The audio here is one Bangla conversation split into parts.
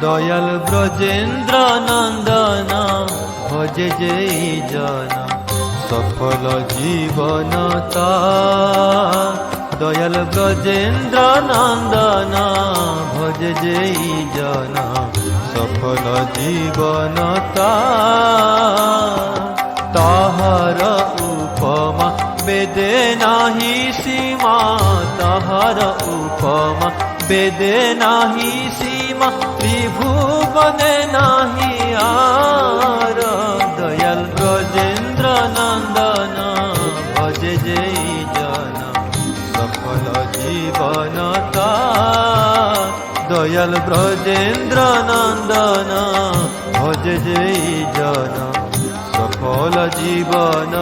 ব্রজেন্দ্র নন্দন ভজে যেই জন সফল জীবন দয়াল ব্রজেন্দ্র নন্দন ভজে যেই জন সফল জীবন তাহার উপমা বেদে নাহি সীমা, তাহার উপমা বেদে নাহি সীমা ত্রিভুবনে নাহি আর। দয়াল ব্রজেন্দ্র নন্দন, ভজে যেই জন, সফল জীবন দয়াল ব্রজেন্দ্র নন্দন, ভজে যেই জন, সফল জীবন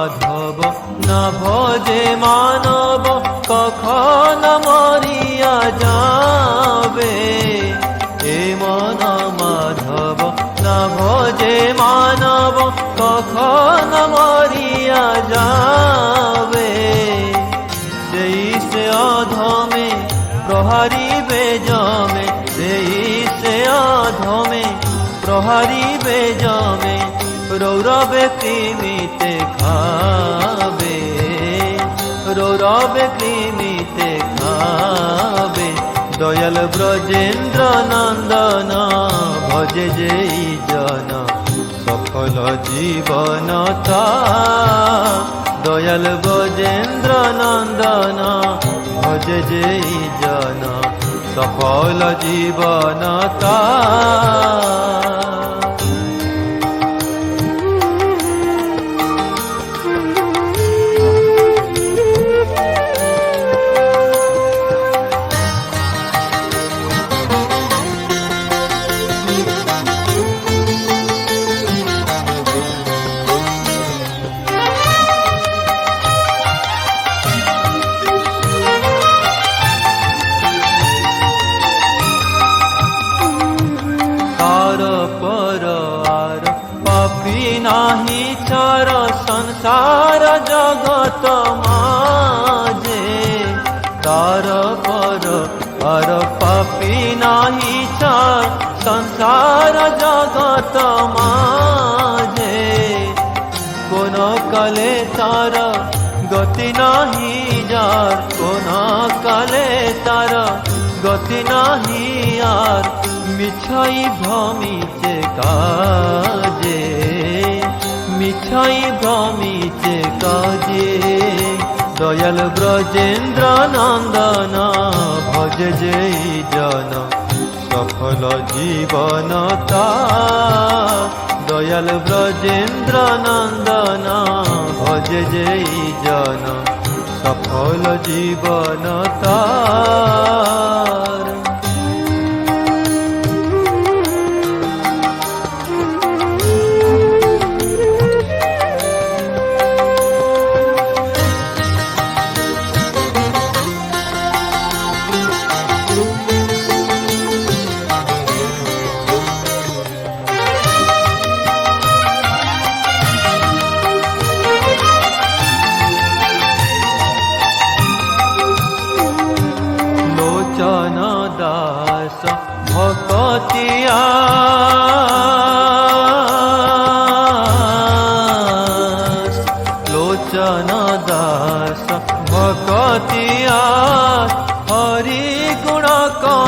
মাধব না ভজে মানব, কখন মরিয়া যাবে? এ মন মাধব না ভজে মানব, কখন মরিয়া যাবে? সেই সে অধমে প্রহারিবে জমে সেই সে অধমে প্রহারিবে জমে রৌরবে কৃমিতে খাবে। রৌরবে কৃমিতে খাবে। দয়াল ব্রজেন্দ্র নন্দন, ভজে যেই জন, সফল জীবন দয়াল ব্রজেন্দ্র নন্দন, ভজে যেই জন, সফল জীবন তা। নাহি চার সংসার জগত মাঝে। তার পর আর পাপি নাহি চার সংসার জগত মাঝে। কোন কালে তার গতি নাহি যার কোন কালে তার গতি নাহি আর, মিছাই ভ্রমিছে কাজে। মিছাই ভ্রমিছে কাজে। দয়াল ব্রজেন্দ্র নন্দন ভজ যেই জন, সফল জীবন দয়াল ব্রজেন্দ্র নন্দন ভজ যেই জন, সফল জীবন মাতে